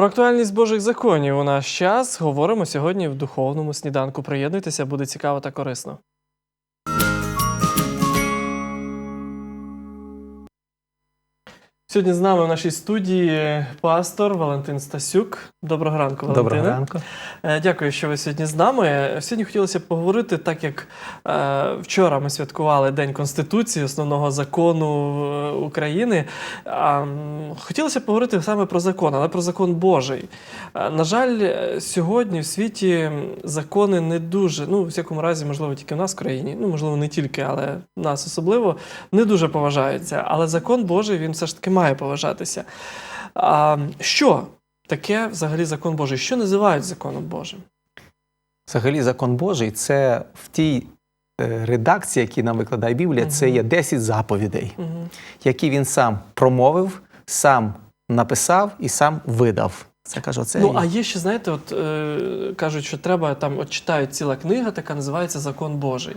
Про актуальність Божих законів у наш час говоримо сьогодні в духовному сніданку. Приєднуйтеся, буде цікаво та корисно. Сьогодні з нами в нашій студії пастор Валентин Стасюк. Доброго ранку, Валентине. Доброго ранку. Е, Дякую, що ви сьогодні з нами. Сьогодні хотілося б поговорити, так як е, вчора ми святкували День Конституції, основного закону е, України. Хотілося б поговорити саме про закон, але про закон Божий. На жаль, сьогодні в світі закони не дуже, ну, в всякому разі, можливо, тільки в нас в країні, ну, можливо, не тільки, але в нас особливо, не дуже поважаються. Але закон Божий він все ж таки має поважатися. А, що таке взагалі закон Божий? Що називають законом Божим? Взагалі, закон Божий це в тій е, редакції, які нам викладає Біблія, це є 10 заповідей, Угу. які він сам промовив, сам написав і сам видав. Це каже, оце Ну, а є ще, знаєте, от е, кажуть, що треба там, от читають ціла книга, така називається Закон Божий.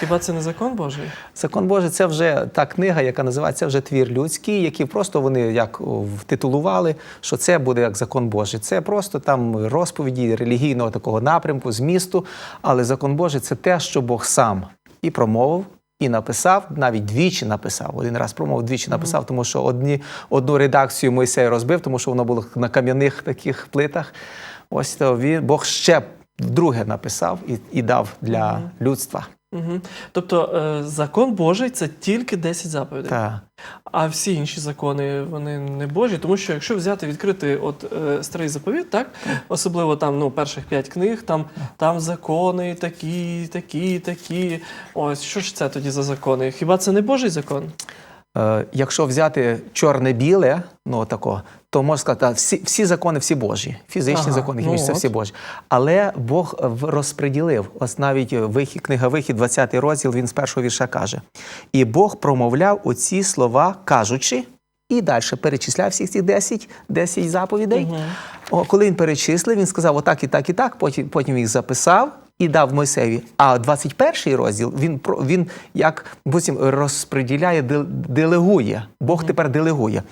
Хіба це не закон Божий? закон Божий це вже та книга, яка називається вже твір людський, який просто вони як втитулували, що це буде як закон Божий. Це просто там розповіді релігійного такого напрямку, змісту. Але закон Божий це те, що Бог сам і промовив. І написав, навіть двічі написав. Один раз промовив, двічі написав, тому що одні, одну редакцію Мойсей розбив, тому що воно було на кам'яних таких плитах. Ось то він Бог ще вдруге написав і, і дав для людства. Угу. Тобто е, закон Божий це тільки 10 заповідей. Так. А всі інші закони вони не Божі, тому що якщо взяти відкрити от е, старий заповіт, так особливо там ну перших п'ять книг, там, там закони такі, такі, такі. Ось що ж це тоді за закони? Хіба це не Божий закон? Е, якщо взяти чорне-біле, ну тако, то можна сказати, всі, всі закони всі Божі, фізичні Ага, закони, ну хімічні, це всі Божі. Але Бог в- розподілив. Ось навіть вихід, книга Вихід, 20 розділ, він з першого вірша каже: І Бог промовляв оці слова, кажучи, і далі перечисляв всіх ці 10, 10 заповідей. О, коли він перечислив, він сказав отак і так, і так, потім, потім їх записав і дав Мойсеєві. А 21 розділ він, про- він як буцім розподіляє, дел- делегує. Бог тепер делегує.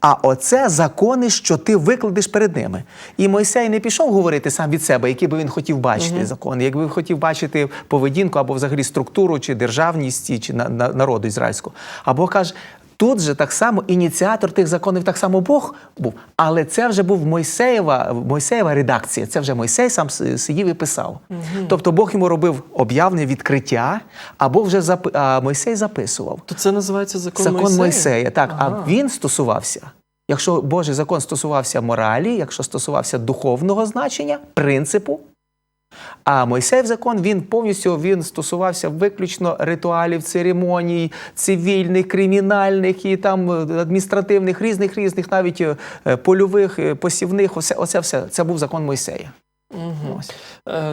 А оце закони, що ти викладеш перед ними. І Мойсей не пішов говорити сам від себе, які би він хотів бачити закони, якби він хотів бачити поведінку або взагалі структуру чи державність, чи на, на- народу ізраїльського. Або каже. Тут же так само ініціатор тих законів так само Бог був, але це вже був Мойсеєва, Мойсеєва редакція. Це вже Мойсей сам сидів і писав. Тобто Бог йому робив об'явне відкриття, а Бог вже запи... а Мойсей записував. То це називається закон, Закон Мойсея? Мойсея, так. Ага. А він стосувався. Якщо Божий закон стосувався моралі, якщо стосувався духовного значення, принципу, а Мойсеїв закон він повністю він стосувався виключно ритуалів, церемоній, цивільних, кримінальних і там е, адміністративних, різних різних, навіть е, польових, е, посівних. Оце, оце все. Це був закон Мойсея. Мгм. Ось.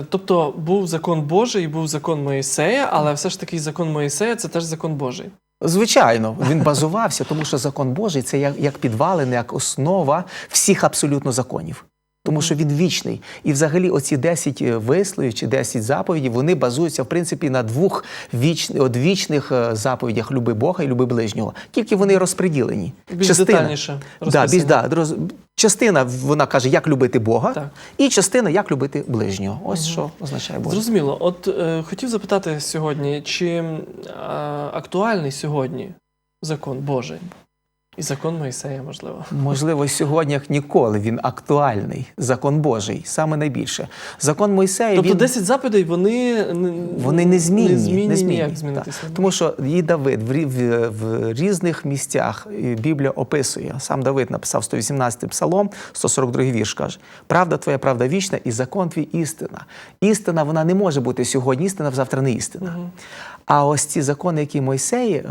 Тобто був закон Божий і був закон Моїсея, але все ж таки закон Моїсея це теж закон Божий. Звичайно, він базувався, тому що закон Божий це як, як підвалина, як основа всіх абсолютно законів. Тому що він вічний. І взагалі оці 10 висловів чи 10 заповідей, вони базуються, в принципі, на двох віч... одвічних е, заповідях люби Бога і люби ближнього. Тільки вони розподілені. Більш детальніше Да, більш, да, роз... Частина вона каже, як любити Бога, Так. і частина як любити ближнього. Ось що означає Боже. Зрозуміло. От е, хотів запитати сьогодні, чи е, актуальний сьогодні закон Божий і закон Моїсея, можливо. Можливо, сьогодні як ніколи він актуальний, закон Божий, саме найбільше. Закон Мойсея. Тобто він... 10 заповідей вони, не- Вони незмінні, не змінні, незмінні. ніяк Так. змінитися. не Тому що і Давид в, в, в різних місцях Біблія описує. Сам Давид написав 118 псалом, 142 вірш каже: Правда твоя, правда вічна, і закон твій істина. Істина вона не може бути сьогодні, істина завтра не істина. А ось ці закони, які Мойсей е,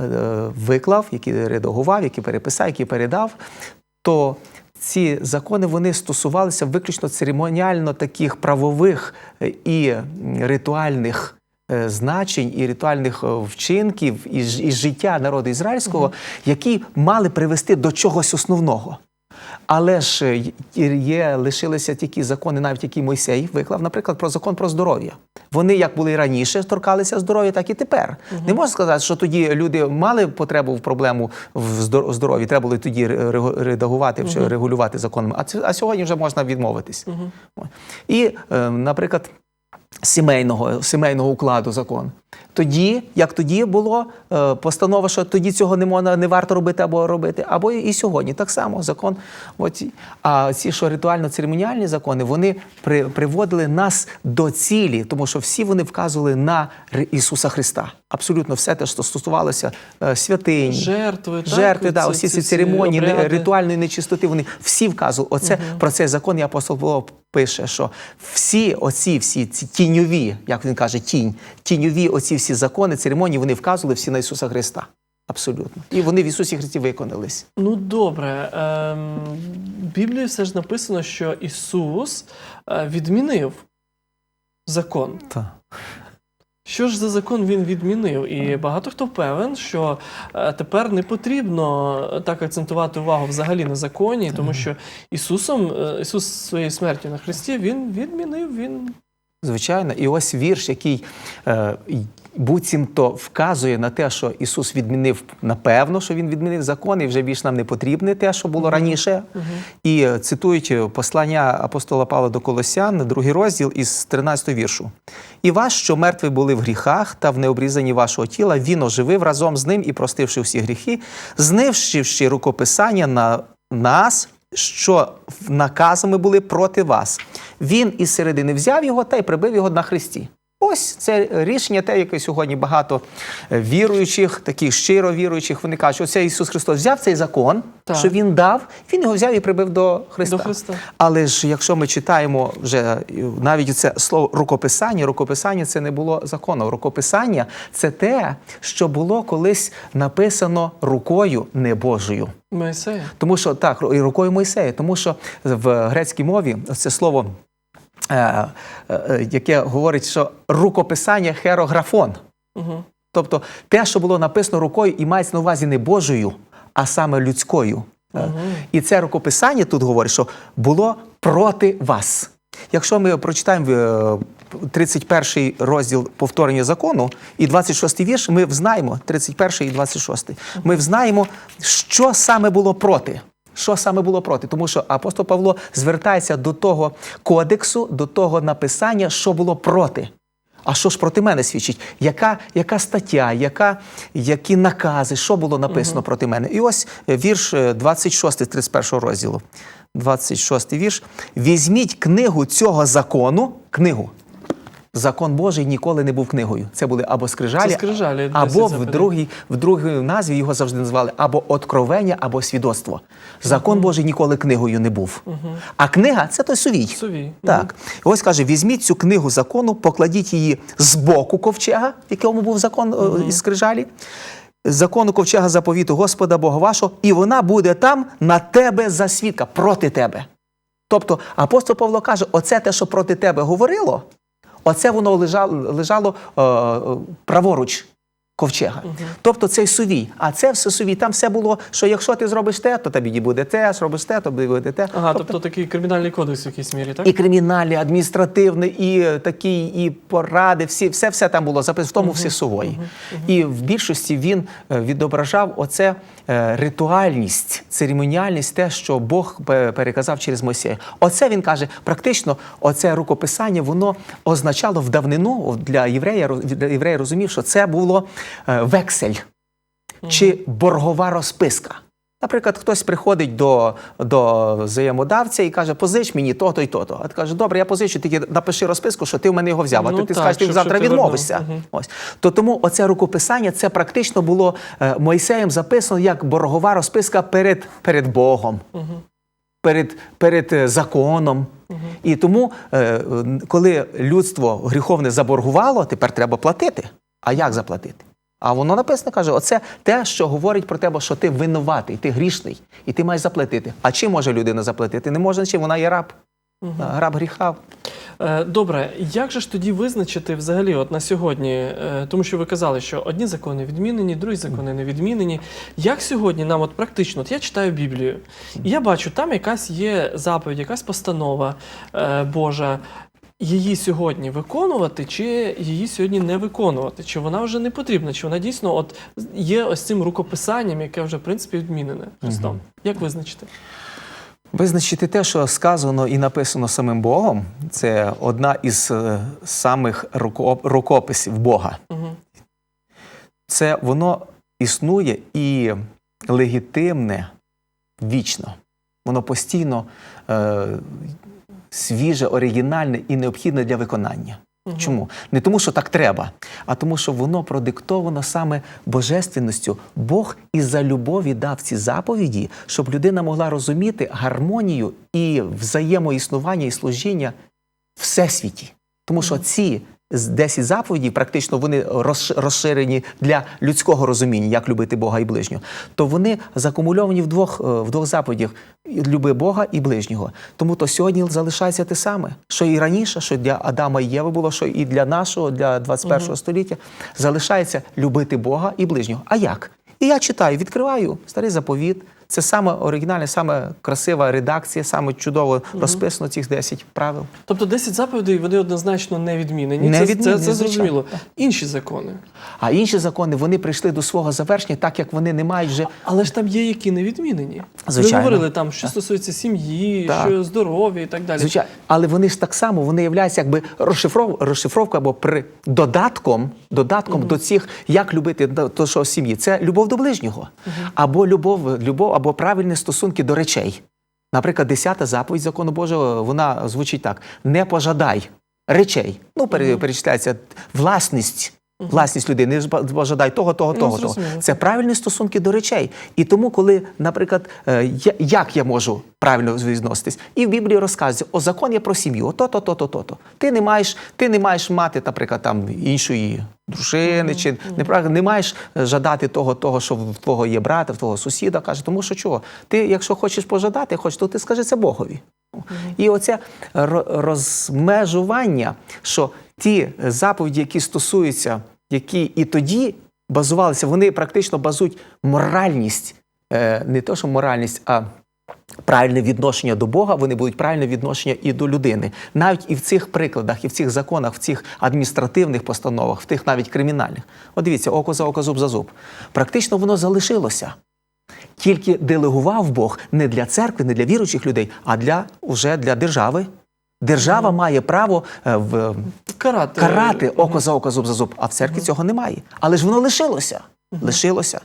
виклав, які редагував, які переписав, які передав, то ці закони вони стосувалися виключно церемоніально таких правових е, і ритуальних е, значень і ритуальних вчинків із життя народу ізраїльського, які мали привести до чогось основного. Але ж е, є, лишилися тільки закони, навіть які Мойсей виклав, наприклад, про закон про здоров'я. Вони як були раніше, торкалися здоров'я, так і тепер. Не можна сказати, що тоді люди мали потребу в проблему в здоров'ї, треба було тоді ре- ре- редагувати чи регулювати законами. А, а сьогодні вже можна відмовитись. О. І, е, наприклад, сімейного, сімейного укладу закон. Тоді, як тоді було е, постанова, що тоді цього не можна, не варто робити або робити, або і сьогодні так само закон. От, а ці, що ритуально-церемоніальні закони, вони при, приводили нас до цілі, тому що всі вони вказували на Ісуса Христа. Абсолютно все те, що стосувалося е, святинь, Жертви, так? жертви, да, Ці- усі ці ці церемонії, обряди. ритуальної нечистоти, вони всі вказували. Оце про цей закон і апостол Павло пише, що всі оці всі ці тіньові, як він каже, тінь, тіньові оці всі закони, церемонії, вони вказували всі на Ісуса Христа. Абсолютно. І вони в Ісусі Христі виконались. Ну добре. Ем, в Біблії все ж написано, що Ісус е, відмінив закон. Так. Що ж за закон він відмінив? І багато хто певен, що е, тепер не потрібно так акцентувати увагу взагалі на законі, тому що Ісусом, е, Ісус своєю смертю на Христі, Він відмінив, він Звичайно, і ось вірш, який е, буцімто вказує на те, що Ісус відмінив, напевно, що Він відмінив закон, і вже більш нам не потрібне те, що було раніше. І е, цитують е, послання апостола Павла до Колосян, другий розділ із 13 віршу. І вас, що мертві були в гріхах та в необрізанні вашого тіла, він оживив разом з ним і простивши всі гріхи, знившивши рукописання на нас, що наказами були проти вас. Він із середини взяв його та й прибив його на хресті. Ось це рішення, те, яке сьогодні багато е, віруючих, таких щиро віруючих, вони кажуть, що це Ісус Христос взяв цей закон, Так. що Він дав, Він його взяв і прибив до Христа. До Христа. Але ж якщо ми читаємо вже е, навіть це слово рукописання, рукописання це не було законом. Рукописання це те, що було колись написано рукою не Божою. Тому що так, і рукою Мойсея, тому що в грецькій мові це слово, яке говорить, що рукописання херографон. Угу. Тобто те, що було написано рукою, і мається на увазі не Божою, а саме людською. Е, І це рукописання тут говорить, що було проти вас. Якщо ми прочитаємо е, 31 розділ повторення закону і 26 вірш, ми взнаємо 31 і 26. Ми взнаємо, що саме було проти. Що саме було проти? Тому що апостол Павло звертається до того кодексу, до того написання, що було проти. А що ж проти мене свідчить? Яка, яка стаття, яка, які накази, що було написано проти мене? І ось е, вірш е, 26 з 31 розділу. 26 вірш. Візьміть книгу цього закону, книгу. Закон Божий ніколи не був книгою. Це були або скрижалі, Це скрижалі, або в другій, в другій назві його завжди називали або откровення, або свідоцтво. Закон Божий ніколи книгою не був. А книга це той сувій. Сувій. Так. І ось каже: візьміть цю книгу закону, покладіть її з боку ковчега, в якому був закон е, із скрижалі. Закону ковчега заповіту Господа Бога вашого, і вона буде там на тебе за свідка, проти тебе. Тобто апостол Павло каже: оце те, що проти тебе говорило, оце воно лежало, лежало е, е, праворуч ковчега. Тобто цей сувій. А це все сувій. Там все було, що якщо ти зробиш те, то тобі буде те, зробиш те, то буде те. Ага, тобто такий кримінальний кодекс в якійсь мірі, так? І кримінальний, адміністративний, і е, такі, і поради, всі, все, все там було записано, в тому всі сувої. І в більшості він е, відображав оце е, ритуальність, церемоніальність, те, що Бог переказав через Мойсея. Оце він каже, практично, оце рукописання, воно означало в давнину для єврея, єврея розумів, що це було вексель чи боргова розписка. Наприклад, хтось приходить до, до взаємодавця і каже, позич мені то-то і то-то. А ти каже, добре, я позичу, тільки напиши розписку, що ти в мене його взяв. А Ну ти, ти так, скажеш, ти завтра ти відмовишся. Мгм. Ось. То тому оце рукописання це практично було е, Мойсеєм записано як боргова розписка перед, перед Богом. Перед, перед е, законом. І тому, е, е, коли людство гріховне заборгувало, тепер треба платити. А як заплатити? А воно написано каже: оце те, що говорить про тебе, що ти винуватий, ти грішний, і ти маєш заплатити. А чим може людина заплатити? Не може чим, вона є раб. Раб гріха. Е, Добре, як же ж тоді визначити взагалі от на сьогодні, е, тому що ви казали, що одні закони відмінені, другі закони не відмінені. Як сьогодні нам от практично, от я читаю Біблію, і я бачу, там якась є заповідь, якась постанова е, Божа. Її сьогодні виконувати, чи її сьогодні не виконувати? Чи вона вже не потрібна? Чи вона дійсно от є ось цим рукописанням, яке вже в принципі відмінене Христом? Мгм. Як визначити? Визначити те, що сказано і написано самим Богом, це одна із е, самих рукописів Бога. Угу. Це воно існує і легітимне вічно. Воно постійно е, свіже, оригінальне і необхідне для виконання. Чому? Не тому, що так треба, а тому, що воно продиктовано саме божественністю. Бог із-за любові дав ці заповіді, щоб людина могла розуміти гармонію і взаємоіснування і служіння всесвіті. Тому що ці з 10 заповідей, практично вони розш- розширені для людського розуміння, як любити Бога і ближнього, то вони закумульовані в двох, е, в двох заповідях люби Бога і ближнього. Тому то сьогодні залишається те саме, що і раніше, що для Адама і Єви було, що і для нашого, для 21 століття, залишається любити Бога і ближнього. А як? І я читаю, відкриваю старий заповіт. Це саме оригінальна, саме красива редакція, саме чудово розписано цих 10 правил. Тобто 10 заповідей вони однозначно не відмінені. Не це, відмінені, це, це звичайно. зрозуміло. Інші закони. А інші закони вони прийшли до свого завершення, так як вони не мають вже Але ж там є, які не відмінені. Звичайно. Ви говорили там, що стосується сім'ї, Так. що здоров'я і так далі. Звичайно, але вони ж так само вони являються якби розшифров... розшифровка або при додатком, додатком до цих, як любити до що сім'ї. Це любов до ближнього, або любов, любов, або правильні стосунки до речей. Наприклад, 10 заповідь закону Божого, вона звучить так: не пожадай речей. Ну, пере- перечисляється власність. Власність людини, пожадай того, того, Ну, того, того. Це правильні стосунки до речей. І тому, коли, наприклад, е, як я можу правильно відноситись, і в Біблії розказується, о закон є про сім'ю, ото, то, то, то, то, то. Ти не маєш, ти не маєш мати, наприклад, там іншої дружини, чи не, не маєш е, жадати того, того, що в твого є брата, в твого сусіда, каже, тому що чого? Ти, якщо хочеш пожадати, хочеш, то ти скажи це Богові. І оце розмежування, що ті заповіді, які стосуються, які і тоді базувалися, вони практично базують моральність, е, не то, що моральність, а правильне відношення до Бога, вони будуть правильне відношення і до людини. Навіть і в цих прикладах, і в цих законах, в цих адміністративних постановах, в тих навіть кримінальних. От дивіться, око за око, зуб за зуб. Практично воно залишилося. Тільки делегував Бог не для церкви, не для віруючих людей, а для уже для держави. Держава має право е, в, Карати. карати око за око, зуб за зуб, а в церкві цього немає. Але ж воно лишилося. Лишилося.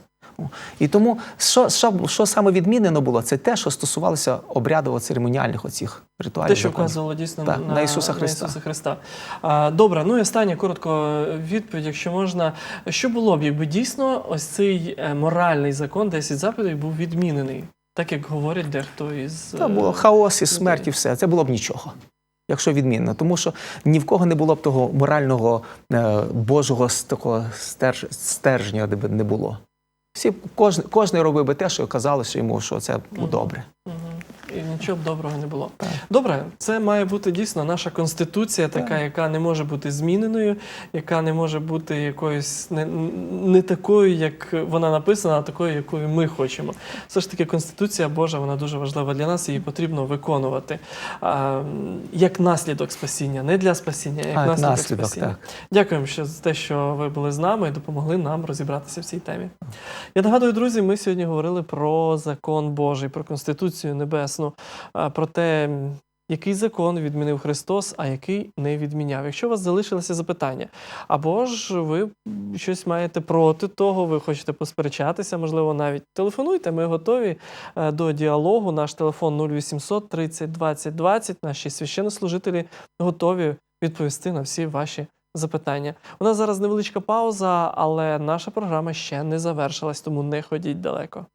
І тому, що, що, що саме відмінено було, це те, що стосувалося обрядово-церемоніальних оцих ритуалів. Те, що вказувало дійсно Так, на, на Ісуса Христа. Ісуса Христа. А, добре, ну і остання коротко відповідь, якщо можна. Що було б, якби дійсно ось цей е, моральний закон 10 заповідей був відмінений, так як говорять дехто із. Було е, хаос і смерть, і все. Це було б нічого. Якщо відмінно, тому що ні в кого не було б того морального е, Божого такого стерж, стержня, де б не було. Всі кожен, кожен робив би те, що казалося йому, що це добре. І нічого б доброго не було. Добре, це має бути дійсно наша конституція, така, яка не може бути зміненою, яка не може бути якоюсь не, не такою, як вона написана, а такою, якою ми хочемо. Все ж таки, конституція Божа, вона дуже важлива для нас, її потрібно виконувати а, як наслідок спасіння, не для спасіння, а як А, наслідок, наслідок, спасіння. так. Дякуємо ще за те, що ви були з нами і допомогли нам розібратися в цій темі. Я нагадую, друзі, ми сьогодні говорили про закон Божий, про Конституцію Небесну, а, про те, який закон відмінив Христос, а який не відміняв. Якщо у вас залишилися запитання, або ж ви щось маєте проти того, ви хочете посперечатися, можливо, навіть телефонуйте. Ми готові е, до діалогу. Наш телефон 0800 30 20 20. Наші священнослужителі готові відповісти на всі ваші запитання. У нас зараз невеличка пауза, але наша програма ще не завершилась, тому не ходіть далеко.